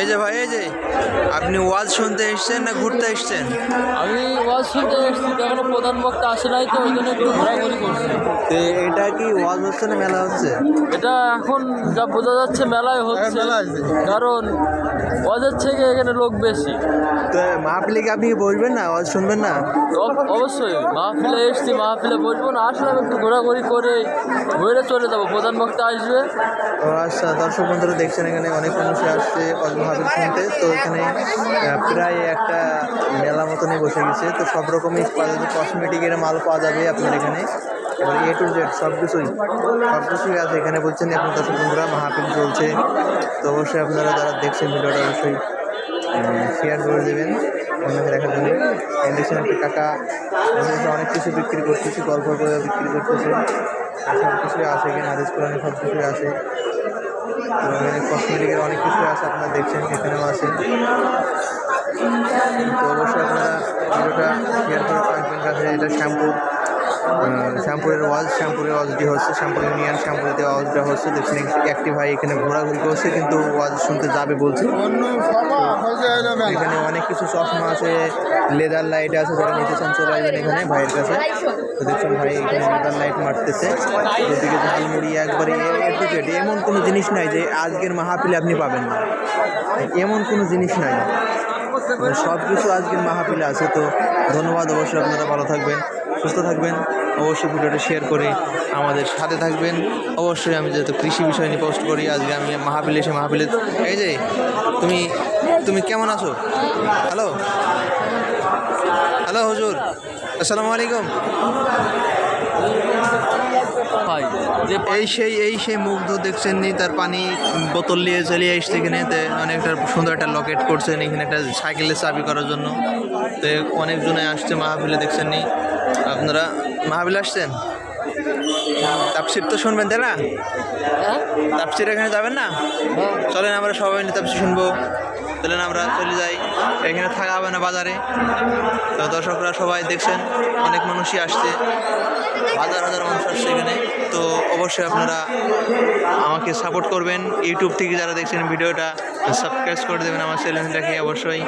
এই যে ভাই এই যে আপনি ওয়াজ শুনতে এসছেন না ঘুরতে এসছেন? আমি ওয়াজ শুনতে এসেছি এখনও প্রধান বক্তা আসে নাই তো ওই জন্য একটু ঘোরাঘুরি করছি। তো এটা কি ওয়াজ হচ্ছে না মেলা হচ্ছে? এটা এখন যা বোঝা যাচ্ছে মেলায় হচ্ছে। কারণ ওয়াজের থেকে এখানে লোক বেশি। তো মাহফিলে কি আপনি বসবেন না ওয়াজ শুনবেন না? অবশ্যই মাহফিলে এসছি মাহফিলে বসবো না আসলাম একটু ঘোরাঘুরি করে ঘুরে চলে যাব। প্রধান বক্তা আসবে। ও আচ্ছা দর্শক বন্ধুরা দেখছেন এখানে। অনেক মানুষই আসছে ওয়াজ মাহফিল শুনতে তো এখানে প্রায় একটা মেলা মতনই বসে গেছে। তো সব রকমই কসমেটিকের মাল পাওয়া যাবে আপনার এখানে। এবার এ টু জেড সব কিছুই সব কিছুই আছে এখানে বলছেন আপনার কাছে বন্ধুরা মাহফিল চলছে। তো অবশ্যই আপনারা যারা দেখছেন ভিডিওটা অবশ্যই শেয়ার করে দেবেন অন্যকে দেখার জন্য। এখানে দেখছেন একটা কাকা অনেক কিছু বিক্রি করতেছে, গল্প করে বিক্রি করতেছে। সব কিছুই আছে এখানে আদেশ কোরআনে সব কিছুই আছে। তো এখানে কসমেটিকের অনেক কিছু আছে, আপনারা দেখছেন, এখানেও আছে। তো অবশ্যই আপনারা ভিডিওটা শেয়ার করে রাখবেন কাছে এটা শ্যাম্পু শ্যাম্পুরের ওয়াজ শ্যাম্পুরের ওয়াজটি হচ্ছে শ্যাম্পুর ইউনিয়ন শ্যাম্পুরিতে ওয়াজটা হচ্ছে দেখছেন একটি ভাই এখানে ঘোরাঘুরি করছে, কিন্তু ওয়াজ শুনতে যাবে বলছে। এখানে অনেক কিছু চশমা আছে লেদার লাইট আছে যারা নিতে চান চলে আসবেন এখানে ভাইয়ের কাছে। তো দেখছেন ভাই এখানে লেদার লাইট মারতেছে। ওদিকে ঝালমুড়ি একবারে এ টু জেড এমন কোনো জিনিস নাই যে আজকের মাহফিলে আপনি পাবেন না। এমন কোনো জিনিস নাই। সব কিছু আজকের মাহফিলে আছে, তো ধন্যবাদ অবশ্যই আপনারা ভালো থাকবেন। সুস্থ থাকবেন। অবশ্যই ভিডিওটা শেয়ার করে আমাদের সাথে থাকবেন। অবশ্যই আমি যেহেতু কৃষি বিষয় নিয়ে পোস্ট করি, আজকে আমি মাহাবিল এসে মাহাবিলে এই যে, তুমি তুমি কেমন আছো? হ্যালো হ্যালো হুজুর? আসসালামু আলাইকুম। ভাই যে এই সেই এই সেই মুগ্ধ দেখছেন নি তার পানি বোতল নিয়ে চলে আসছে এখানে। তে অনেকটা সুন্দর একটা লকেট করছেন এখানে একটা সাইকেলের চাবি করার জন্য। তো অনেকজনে আসছে মাহফিলে দেখছেন নি। আপনারা মাহফিলে আসছেন? তাপসির তো শুনবেন তাই না? হ্যাঁ? তাপসির এখানে যাবেন না? চলেন আমরা সবাই মিলে তাপসি শুনব। চলেন, আমরা চলে যাই। এখানে থাকা হবে না বাজারে। তো দর্শকরা সবাই দেখছেন, অনেক মানুষই আসছে। হাজার হাজার মানুষ আসছে এখানে। তো অবশ্যই আপনারা আমাকে সাপোর্ট করবেন। ইউটিউব থেকে যারা দেখছেন ভিডিওটা সাবস্ক্রাইব করে দেবেন আমার চ্যানেলটাকে অবশ্যই।